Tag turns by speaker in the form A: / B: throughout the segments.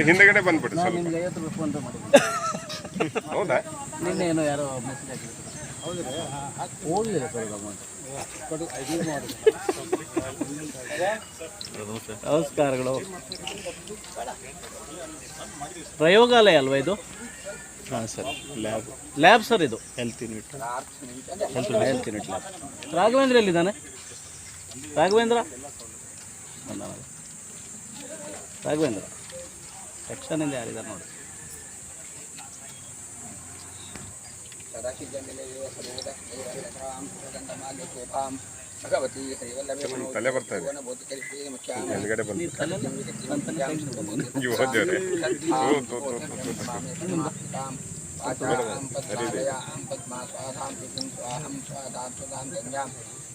A: ಹಿಂದೆಗಡೆ
B: ಮಾಡಿದ್ದೀನಿ
A: ಹೌದಾ?
B: ನಿನ್ನೆ ಏನೋ ಯಾರೋ ಮೆಸೇಜ್ ಹಾಕಿದ್ರು ನಮಸ್ಕಾರಗಳು. ಪ್ರಯೋಗಾಲಯ ಅಲ್ವಾ ಇದು?
C: ಹಾಂ ಸರ್ ಲ್ಯಾಬ್
B: ಲ್ಯಾಬ್ ಸರ್ ಇದು.
C: Health unit
B: health health unit lab Raghavendra ಎಲ್ಲಿದ್ದಾನೆ? ರಾಘವೇಂದ್ರ? ರಾಘವೇಂದ್ರ. ಸೆಕ್ಷನಿಂದ ಯಾರಿದ್ದಾರೆ ನೋಡಿ.
D: ಹರಿವಲ್ಲಭೆ
A: ತಲೆ ಬರ್ತಾ ಇದೆ.
D: ಬೋಧಿಕರಿಕೆ ಮುಖ್ಯ
A: ಹಿಂದ್ಗಡೆ ಬಂದು
B: ನೀವು ತಲೆ ನನ್ನ ತಲೆ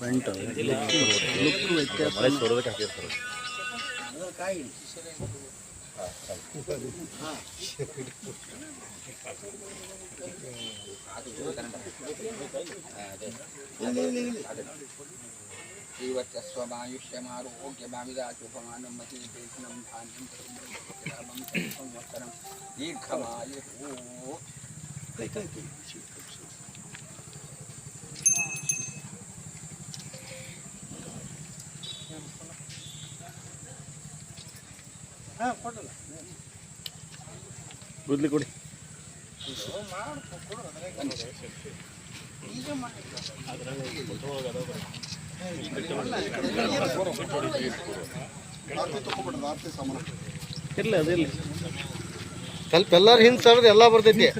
A: ಹ್ಞೂ ತೋ ತೋ ತೋ ತೋ ತೋ.
D: ಹಿರಣ್ಮಯಾಂ ಲಕ್ಷ್ಮೀ ಹರ
B: ಸ್ವೀಟ್ ಹಾಕಿ ಫ್ರಂಟ್ ಲುಕ್ ವ್ಯತ್ಯಾಸ
D: ದೀರ್ಘಮಾಯು
B: ಗುದ್ಲಿ ಕೊಡಿ ಇರ್ಲಿ ಇಲ್ಲ ಸ್ವಲ್ಪ ಎಲ್ಲಾರು ಹಿಂದೆ ಸರ್ದು ಎಲ್ಲ ಬರ್ತೈತಿ.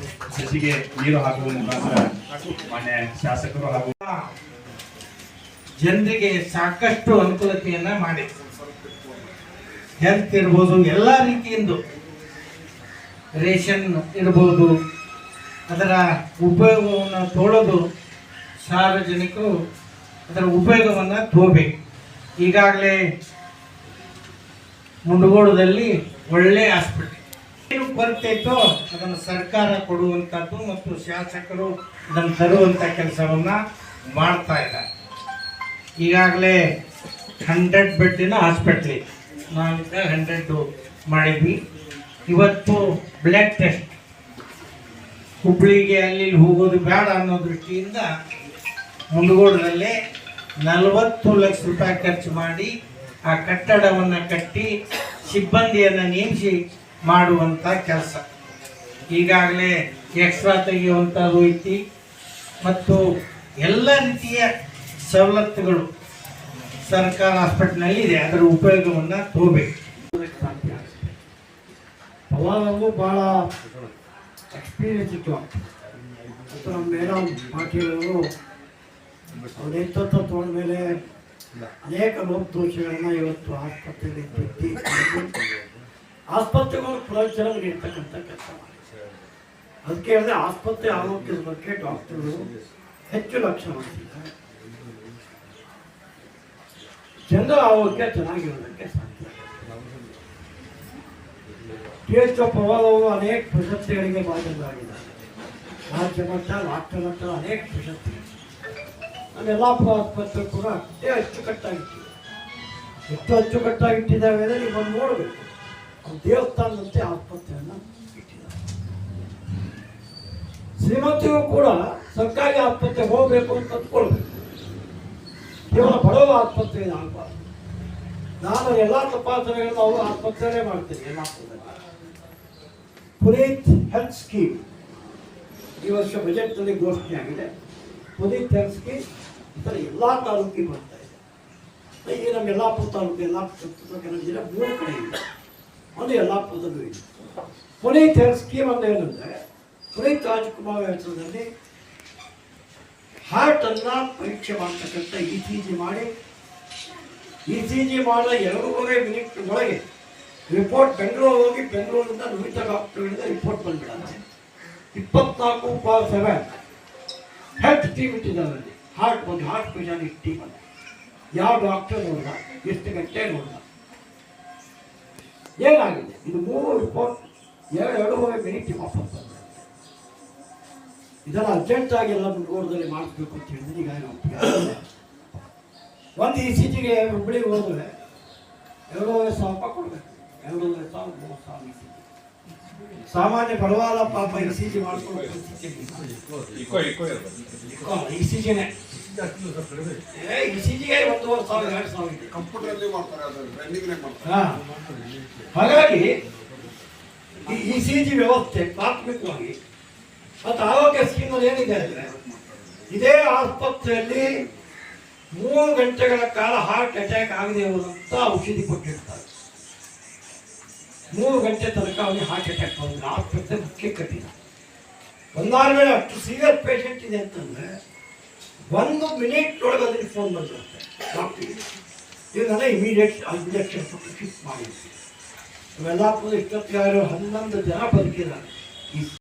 E: ಸಸಿಗೆ ನೀರು ಹಾಕುವ ಮುಖಾಂತರ ಮಾನ್ಯ ಶಾಸಕರು ಹಾಗೂ
F: ಜನರಿಗೆ ಸಾಕಷ್ಟು ಅನುಕೂಲತೆಯನ್ನ ಮಾಡಿ. ಹೆಲ್ತ್ ಇರ್ಬೋದು, ಎಲ್ಲ ರೀತಿಯಿಂದ ರೇಷನ್ ಇರ್ಬೋದು, ಅದರ ಉಪಯೋಗವನ್ನು ತೋಳೋದು ಸಾರ್ವಜನಿಕರು ಅದರ ಉಪಯೋಗವನ್ನು ತೋಬೇಕು ಈಗಾಗಲೇ ಮುಂಡಗೋಡದಲ್ಲಿ ಒಳ್ಳೆ ಆಸ್ಪತ್ರೆ ಬರ್ತೈತೋ ಅದನ್ನು ಸರ್ಕಾರ ಕೊಡುವಂಥದ್ದು ಮತ್ತು ಶಾಸಕರು ಅದನ್ನು ತರುವಂಥ ಕೆಲಸವನ್ನ ಮಾಡ್ತಾ ಇದ್ದಾರೆ. ಈಗಾಗಲೇ ಹಂಡ್ರೆಡ್ ಬೆಡ್ಡಿನ ಹಾಸ್ಪಿಟ್ಲಿ ನಾವೀಗ ಹಂಡ್ರೆಡ್ ಮಾಡಿದ್ವಿ. ಇವತ್ತು ಬ್ಲಡ್ ಟೆಸ್ಟ್ ಹುಬ್ಳಿಗೆ ಅಲ್ಲಿ ಹೋಗೋದು ಬೇಡ ಅನ್ನೋ ದೃಷ್ಟಿಯಿಂದ ಮುಂಡಗೋಡದಲ್ಲೇ ನಲವತ್ತು ಲಕ್ಷ ರೂಪಾಯಿ ಖರ್ಚು ಮಾಡಿ ಆ ಕಟ್ಟಡವನ್ನು ಕಟ್ಟಿ ಸಿಬ್ಬಂದಿಯನ್ನು ನೇಮಿಸಿ ಮಾಡುವಂಥ ಕೆಲಸ. ಈಗಾಗಲೇ ಎಕ್ಸ್ಟ್ರಾ ತೆಗೆಯುವಂಥದ್ದು ಐತಿ. ಮತ್ತು ಎಲ್ಲ ರೀತಿಯ ಸವಲತ್ತುಗಳು ಸರ್ಕಾರ ಹಾಸ್ಪಿಟ್ಲ್ನಲ್ಲಿ ಇದೆ ಅದರ ಉಪಯೋಗವನ್ನು ತಗೋಬೇಕು.
G: ಅವಾಗ ಭಾಳ ಎಕ್ಸ್ಪೀರಿಯನ್ಸ್ ಇತ್ತು. ಮತ್ತು ನಮ್ಮ ಮೇಡಮ್ ಪಾಟೀಲರು ಅವ್ರ ನೇತೃತ್ವ ತೊಗೊಂಡ್ಮೇಲೆ ಅನೇಕ ಲೋಪದೋಷಗಳನ್ನು ಇವತ್ತು ಆಸ್ಪತ್ರೆಯಲ್ಲಿ ಬಿಟ್ಟು ಆಸ್ಪತ್ರೆಗಳು ಪ್ರಯೋಜನ ನೀಡ್ತಕ್ಕಂಥ ಕೆಲಸ ಮಾಡಿ. ಅದಕ್ಕೆ ಹೇಳಿದ್ರೆ ಆಸ್ಪತ್ರೆ ಆರೋಗ್ಯದ ಬಗ್ಗೆ ಡಾಕ್ಟರ್ಗಳು ಹೆಚ್ಚು ಲಕ್ಷ್ಯ ಮಾಡ್ತಿದ್ದಾರೆ. ಜನರ ಆರೋಗ್ಯ ಚೆನ್ನಾಗಿರೋದಕ್ಕೆ ಸಾಧ್ಯ. ಟಿ ಎಚ್ ಅವರು ಅನೇಕ ಪ್ರಶಸ್ತಿಗಳಿಗೆ ಭಾಜನರಾಗಿದ್ದಾರೆ. ರಾಜ್ಯ ಮಟ್ಟ, ರಾಷ್ಟ್ರ ಮಟ್ಟ ಅನೇಕ ಪ್ರಶಸ್ತಿ. ನಮ್ಮ ಯಲ್ಲಾಪುರ ಆಸ್ಪತ್ರೆ ಕೂಡ ಅಷ್ಟೇ ಅಚ್ಚುಕಟ್ಟಾಗಿಟ್ಟಿದೆ ಎಷ್ಟು ಅಚ್ಚುಕಟ್ಟಾಗಿಟ್ಟಿದ್ದಾವೆ ಅಂದರೆ ನೀವು ಬಂದು ನೋಡಬೇಕು. ದೇವಸ್ಥಾನದಂತೆ ಆಸ್ಪತ್ರೆಯನ್ನು ಇಟ್ಟಿದ್ದಾರೆ. ಶ್ರೀಮಂತಿಗೂ ಕೂಡ ಸರ್ಕಾರಿ ಆಸ್ಪತ್ರೆ ಹೋಗಬೇಕು ಅಂತ ಅಂದ್ಕೊಳ್ಬೇಕು. ಕೇವಲ ಬಡವ ಆಸ್ಪತ್ರೆ ಆಗಬಾರ್ದು. ನಾನು ಎಲ್ಲ ತಪಾಸಣೆಗಳನ್ನು ಅವರು ಆಸ್ಪತ್ರೆಯಲ್ಲೇ ಮಾಡ್ತೀನಿ. ಎಲ್ಲ ಪುನೀತ್ ಹೆಲ್ತ್ ಸ್ಕೀಮ್. ಈ ವರ್ಷ ಬಜೆಟ್ನಲ್ಲಿ ಘೋಷಣೆ ಆಗಿದೆ. ಪುನೀತ್ ಹೆಲ್ತ್ ಸ್ಕೀಮ್ ಇತರ ಎಲ್ಲ ತಾಲೂಕಿಗೆ ಬರ್ತಾ ಇದೆ. ಈಗ ನಮ್ಮ ಯಲ್ಲಾಪುರ ತಾಲೂಕು ಜಿಲ್ಲೆ ಮೂರು ಕಡೆ ಇದೆ. ಒಂದು ಯಲ್ಲಾಪುರದಲ್ಲೂ ಇದೆ ಪುನೀತ್ ಹೆಲ್ತ್ ಸ್ಕೀಮ್ ಅಂತ ಏನಂದರೆ, ಪುನೀತ್ ರಾಜ್ಕುಮಾರ್ ಹೆಸರಿನಲ್ಲಿ ಹಾರ್ಟ್ ಅನ್ನ ಪರೀಕ್ಷೆ ಮಾಡ್ತಕ್ಕಂಥ ಇ ಸಿ ಜಿ ಮಾಡಿ, ಇ ಸಿ ಜಿ ಮಾಡಿದ ಎರಡೂವರೆ ಮಿನಿಟ್ ಒಳಗೆ ರಿಪೋರ್ಟ್ ಬೆಂಗಳೂರು ಹೋಗಿ ಬೆಂಗಳೂರಿಂದ ನುರಿತ ಡಾಕ್ಟರ್ಗಳಿಂದ ರಿಪೋರ್ಟ್ ಬಂದ್ಬಿಡುತ್ತೆ. ಇಪ್ಪತ್ನಾಲ್ಕು ಪಾಯಿಂಟ್ ಸೆವೆನ್ ಹೆಲ್ತ್ ಟೀಮ್ ಇಟ್ಟಿದ್ದಾರೆ ಹಾರ್ಟ್ ಒಂದು ಹಾರ್ಟ್ ಸ್ಪೆಷಾಲಿಸ್ಟ್ ಟೀಮ್ ಅಲ್ಲಿ ಯಾವ ಡಾಕ್ಟರ್ ನೋಡಿದ ಎಷ್ಟು ಗಂಟೆ ನೋಡಿದ ಏನಾಗಿದೆ? ಇದು ಮೂರು ರಿಪೋರ್ಟ್ ಎರಡು ಎರಡೂವರೆ ಮಿನಿಟ್ ವಾಪಸ್ ಬಂದ ಇದನ್ನು ಅರ್ಜೆಂಟ್ ಆಗಿ ಎಲ್ಲ ಮುಂದುವರೆದಲ್ಲಿ ಮಾಡಿಸ್ಬೇಕು ಅಂತ ಹೇಳಿದ್ರೆ ಈಗ. ಒಂದು ಈ ಸಿಟಿಗೆ ಹುಬ್ಬಳ್ಳಿಗೆ ಹೋದ್ರೆ ಎರಡೂವರೆ ಸಾವಿರ ರೂಪಾಯಿ ಕೊಡಬೇಕು. ಎರಡೂವರೆ ಸಾವಿರ ಮೂರು ಸಾವಿರ ಸಾಮಾನ್ಯ ಬಡವಾಲ ಪಾಪ ಇ ಸಿ ಜಿ ಮಾಡ್ಕೊಂಡು ಇ ಸಿ ಜಿನೇ ಸಾವಿರ ಎರಡು ಸಾವಿರ
A: ಮಾಡ್ತಾರೆ ಅದು.
G: ಹಾಗಾಗಿ ಈ ಇ ಸಿ ಜಿ ವ್ಯವಸ್ಥೆ ಪ್ರಾಥಮಿಕವಾಗಿ ಮತ್ತು ಆರೋಗ್ಯ ಸ್ಕೀಮ್ ಏನಿದೆ ಅಂದರೆ ಇದೇ ಆಸ್ಪತ್ರೆಯಲ್ಲಿ ಮೂರು ಗಂಟೆಗಳ ಕಾಲ ಹಾರ್ಟ್ ಅಟ್ಯಾಕ್ ಆಗಿದೆ ಅಂತ ಔಷಧಿ ಕೊಟ್ಟಿರ್ತಾರೆ ಮೂರು ಗಂಟೆ ತನಕ ಅವನಿಗೆ ಹಾರ್ಟ್ ಅಟ್ಯಾಕ್ ಬಂದ್ರೆ ಆಸ್ಪತ್ರೆ ಮುಖ್ಯ ಕಠಿಣ ಒಂದಾದ ಮೇಲೆ ಅಷ್ಟು ಸೀರಿಯಸ್ ಪೇಷಂಟ್ ಇದೆ ಅಂತಂದ್ರೆ ಒಂದು ಮಿನಿಟ್ ಒಳಗೆ ಅದಕ್ಕೆ ಫೋನ್ ಬಂದಿರುತ್ತೆ ಡಾಕ್ಟ್ರಿಗೆ ಇವನ್ನೆಲ್ಲ ಇಮಿಡಿಯೇಟ್ ಇಂಜೆಕ್ಷನ್ ಕೊಟ್ಟು ಶಿಫ್ಟ್ ಮಾಡಿದ್ವಿ ಇವೆಲ್ಲ ಇಷ್ಟೊತ್ತಿಗಾರು ಹನ್ನೊಂದು ಜನ ಬದುಕಿದ್ದಾರೆ. ಈ